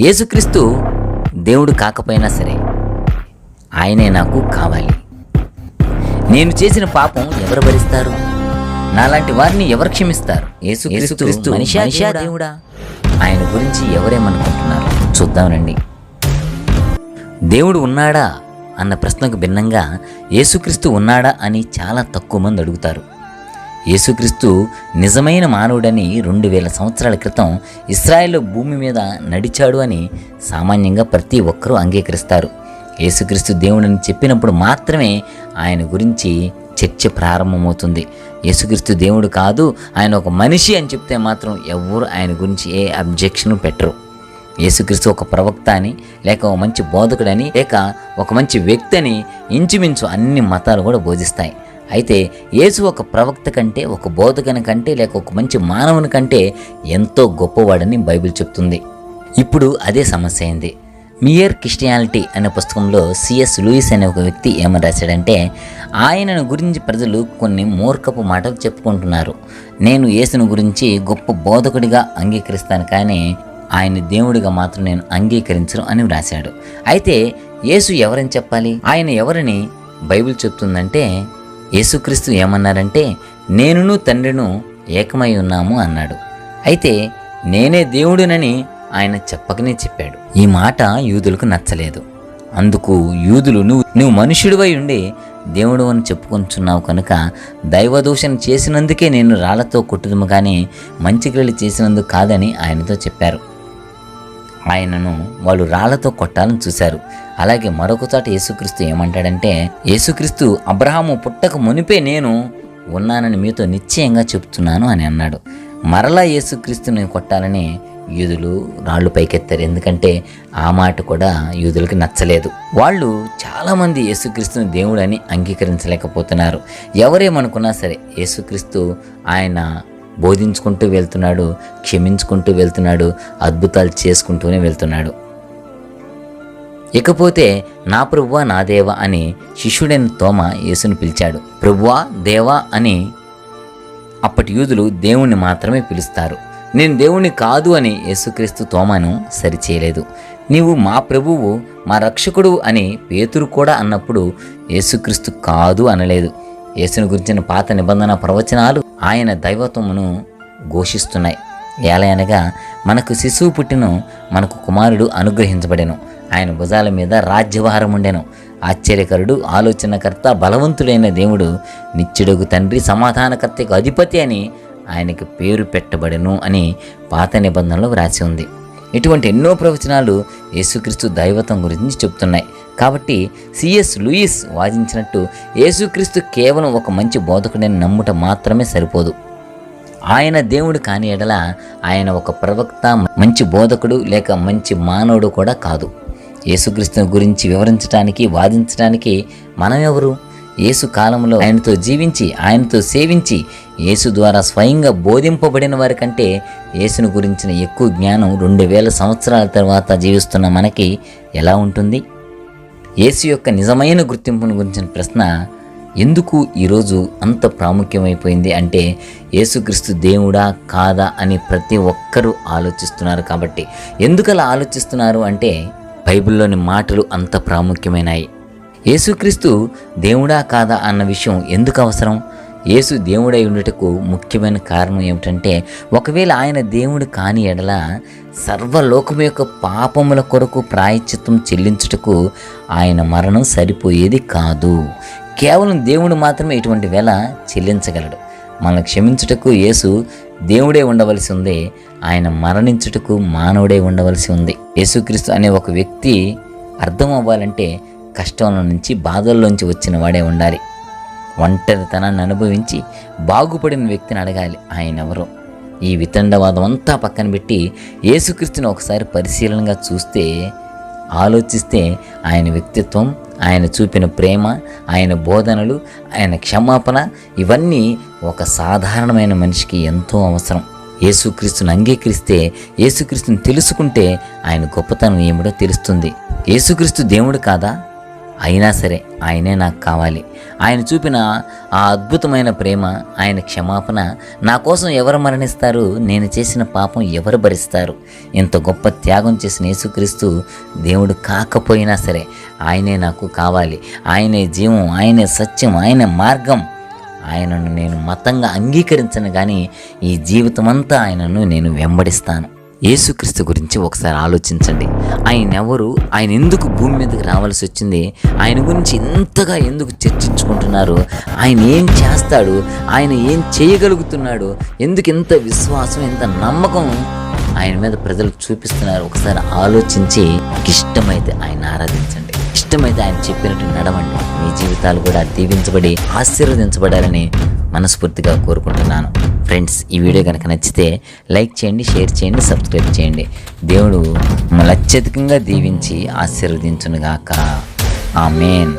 యేసుక్రీస్తు దేవుడు కాకపోయినా సరే ఆయనే నాకు కావాలి. నేను చేసిన పాపం ఎవరు భరిస్తారు? నాలాంటి వారిని ఎవరు క్షమిస్తారు? యేసుక్రీస్తు మనిషా దేవుడా? ఆయన గురించి ఎవరేమనుకుంటున్నారు చూద్దాం దేవుడు ఉన్నాడా? అన్న ప్రశ్నకు భిన్నంగా యేసుక్రీస్తు ఉన్నాడా అని చాలా తక్కువ మంది అడుగుతారు. యేసుక్రీస్తు నిజమైన మానవుడని రెండు వేల సంవత్సరాల క్రితం ఇస్రాయేల్ భూమి మీద నడిచాడు అని సామాన్యంగా ప్రతి ఒక్కరూ అంగీకరిస్తారు. యేసుక్రీస్తు దేవుడని చెప్పినప్పుడు మాత్రమే ఆయన గురించి చర్చ ప్రారంభమవుతుంది. యేసుక్రీస్తు దేవుడు కాదు ఆయన ఒక మనిషి అని చెప్తే మాత్రం ఎవరు ఆయన గురించి ఏ అబ్జెక్షన్ పెట్టరు. యేసుక్రీస్తు ఒక ప్రవక్త అని లేక ఒక మంచి బోధకుడని లేక ఒక మంచి వ్యక్తి అని ఇంచుమించు అన్ని మతాలు కూడా బోధిస్తాయి. అయితే యేసు ఒక ప్రవక్త కంటే ఒక బోధకుని కంటే లేక ఒక మంచి మానవుని కంటే ఎంతో గొప్పవాడని బైబిల్ చెప్తుంది. ఇప్పుడు అదే సమస్య అయింది. మియర్ క్రిస్టియానిటీ అనే పుస్తకంలో సిఎస్ లూయిస్ అనే ఒక వ్యక్తి ఏమని రాశాడంటే ఆయనను గురించి ప్రజలు కొన్ని మూర్ఖపు మాటలు చెప్పుకుంటున్నారు. నేను యేసును గురించి గొప్ప బోధకుడిగా అంగీకరిస్తాను కానీ ఆయన దేవుడిగా మాత్రం నేను అంగీకరించను అని వ్రాశాడు. అయితే యేసు ఎవరని చెప్పాలి? ఆయన ఎవరని బైబిల్ చెప్తుందంటే యేసుక్రీస్తు ఏమన్నారంటే నేనును తండ్రిను ఏకమై ఉన్నాము అన్నాడు. అయితే నేనే దేవుడినని ఆయన చెప్పకనే చెప్పాడు. ఈ మాట యూదులకు నచ్చలేదు. అందుకు యూదులు నువ్వు నువ్వు మనుషుడివై ఉండి దేవుడు అని చెప్పుకొంచున్నావు కనుక దైవదూషణ చేసినందుకే నేను రాళ్ళతో కొట్టుదుము కానీ మంచి క్రియలు చేసినందుకు కాదని ఆయనతో చెప్పారు. ఆయనను వాళ్ళు రాళ్ళతో కొట్టాలని చూశారు. అలాగే మరొక చోట యేసుక్రీస్తు ఏమంటాడంటే యేసుక్రీస్తు అబ్రహాము పుట్టక మునిపే నేను ఉన్నానని మీతో నిశ్చయంగా చెప్తున్నాను అని అన్నాడు. మరలా యేసుక్రీస్తుని కొట్టాలని యూదులు రాళ్ళు పైకెత్తారు. ఎందుకంటే ఆ మాట కూడా యూదులకు నచ్చలేదు. వాళ్ళు చాలామంది యేసుక్రీస్తుని దేవుడని అంగీకరించలేకపోతున్నారు. ఎవరేమనుకున్నా సరే యేసుక్రీస్తు ఆయన బోధించుకుంటూ వెళ్తున్నాడు క్షమించుకుంటూ వెళ్తున్నాడు అద్భుతాలు చేసుకుంటూనే వెళ్తున్నాడు. ఇకపోతే నా ప్రభువా నా దేవ అని శిష్యుడైన తోమ యేసుని పిలిచాడు. ప్రభువా దేవా అని అప్పటి యూదులు దేవుణ్ణి మాత్రమే పిలుస్తారు. నేను దేవుణ్ణి కాదు అని యేసుక్రీస్తు తోమను సరిచేయలేదు. నీవు మా ప్రభువు మా రక్షకుడు అని పేతురు కూడా అన్నప్పుడు యేసుక్రీస్తు కాదు అనలేదు. యేసుని గురించిన పాత నిబంధన ప్రవచనాలు ఆయన దైవత్వమును ఘోషిస్తున్నాయి. ఏలయనగా మనకు శిశువు పుట్టిను మనకు కుమారుడు అనుగ్రహించబడెను. ఆయన భుజాల మీద రాజ్యభారం ఉండెను. ఆశ్చర్యకరుడు ఆలోచనకర్త బలవంతుడైన దేవుడు నిత్యుడుగు తండ్రి సమాధానకర్తకు అధిపతి అని ఆయనకి పేరు పెట్టబడెను అని పాత నిబంధనలో వ్రాసి ఉంది. ఇటువంటి ఎన్నో ప్రవచనాలు యేసుక్రీస్తు దైవత్వం గురించి చెప్తున్నాయి. కాబట్టి సిఎస్ లూయిస్ వాదించినట్టు యేసుక్రీస్తు కేవలం ఒక మంచి బోధకుడని నమ్ముట మాత్రమే సరిపోదు. ఆయన దేవుడు కాని ఎడల ఆయన ఒక ప్రవక్త మంచి బోధకుడు లేక మంచి మానవుడు కూడా కాదు. యేసుక్రీస్తుని గురించి వివరించడానికి వాదించడానికి మనం ఎవరు యేసు కాలంలో ఆయనతో జీవించి ఆయనతో సేవించి యేసు ద్వారా స్వయంగా బోధింపబడిన వారి కంటే యేసును గురించిన ఎక్కువ జ్ఞానం రెండు వేల సంవత్సరాల తర్వాత జీవిస్తున్న మనకి ఎలా ఉంటుంది? యేసు యొక్క నిజమైన గుర్తింపును గురించిన ప్రశ్న ఎందుకు ఈరోజు అంత ప్రాముఖ్యమైపోయింది అంటే యేసుక్రీస్తు దేవుడా కాదా అని ప్రతి ఒక్కరూ ఆలోచిస్తున్నారు కాబట్టి. ఎందుకలా ఆలోచిస్తున్నారు అంటే బైబిల్లోని మాటలు అంత ప్రాముఖ్యమైనాయి. యేసుక్రీస్తు దేవుడా కాదా అన్న విషయం ఎందుకు అవసరం? యేసు దేవుడై ఉండటకు ముఖ్యమైన కారణం ఏమిటంటే ఒకవేళ ఆయన దేవుడు కాని ఎడల సర్వలోకం యొక్క పాపముల కొరకు ప్రాయశ్చిత్తం చెల్లించుటకు ఆయన మరణం సరిపోయేది కాదు. కేవలం దేవుడు మాత్రమే ఇటువంటి వేళ చెల్లించగలడు. మనల్ని క్షమించుటకు యేసు దేవుడే ఉండవలసి ఉంది. ఆయన మరణించుటకు మానవుడే ఉండవలసి ఉంది. యేసుక్రీస్తు అనే ఒక వ్యక్తి అర్థం అవ్వాలంటే కష్టంలో నుంచి బాధల్లోంచి వచ్చిన వాడే ఉండాలి. ఒంటరితనాన్ని అనుభవించి బాగుపడిన వ్యక్తిని అడగాలి. ఆయన ఎవరో? ఈ వితండవాదం అంతా పక్కన పెట్టి యేసుక్రీస్తుని ఒకసారి పరిశీలనగా చూస్తే ఆలోచిస్తే ఆయన వ్యక్తిత్వం ఆయన చూపిన ప్రేమ ఆయన బోధనలు ఆయన క్షమాపణ ఇవన్నీ ఒక సాధారణమైన మనిషికి ఎంతో అవసరం. యేసుక్రీస్తుని అంగీకరిస్తే యేసుక్రీస్తుని తెలుసుకుంటే ఆయన గొప్పతనం ఏమిటో తెలుస్తుంది. యేసుక్రీస్తు దేవుడు కాదా? అయినా సరే ఆయనే నాకు కావాలి. ఆయన చూపిన ఆ అద్భుతమైన ప్రేమ ఆయన క్షమాపణ నా కోసం ఎవరు మరణిస్తారు? నేను చేసిన పాపం ఎవరు భరిస్తారు? ఇంత గొప్ప త్యాగం చేసిన యేసుక్రీస్తు దేవుడు కాకపోయినా సరే ఆయనే నాకు కావాలి. ఆయనే జీవం ఆయనే సత్యం ఆయనే మార్గం. ఆయనను నేను మతంగా అంగీకరించను కానీ ఈ జీవితమంతా ఆయనను నేను వెంబడిస్తాను. యేసుక్రీస్తు గురించి ఒకసారి ఆలోచించండి. ఆయన ఎవరు ఆయన ఎందుకు భూమి మీదకి రావాల్సి వచ్చింది? ఆయన గురించి ఇంతగా ఎందుకు చర్చించుకుంటున్నారు? ఆయన ఏం చేస్తాడు? ఆయన ఏం చేయగలుగుతున్నాడు? ఎందుకు ఇంత విశ్వాసం ఇంత నమ్మకం ఆయన మీద ప్రజలు చూపిస్తున్నారు? ఒకసారి ఆలోచించి ఇష్టమైతే ఆయన ఆరాధించండి. ఇష్టమైతే ఆయన చెప్పినట్టు నడవండి. మీ జీవితాలు కూడా దీవించబడి ఆశీర్వదించబడాలని మనస్ఫూర్తిగా కోరుకుంటున్నాను. ఫ్రెండ్స్ ఈ వీడియో కనుక నచ్చితే లైక్ చేయండి షేర్ చేయండి సబ్స్క్రైబ్ చేయండి. దేవుడు మళ్ళీ అత్యధికంగా దీవించి ఆశీర్వదించునుగాక. ఆమెన్.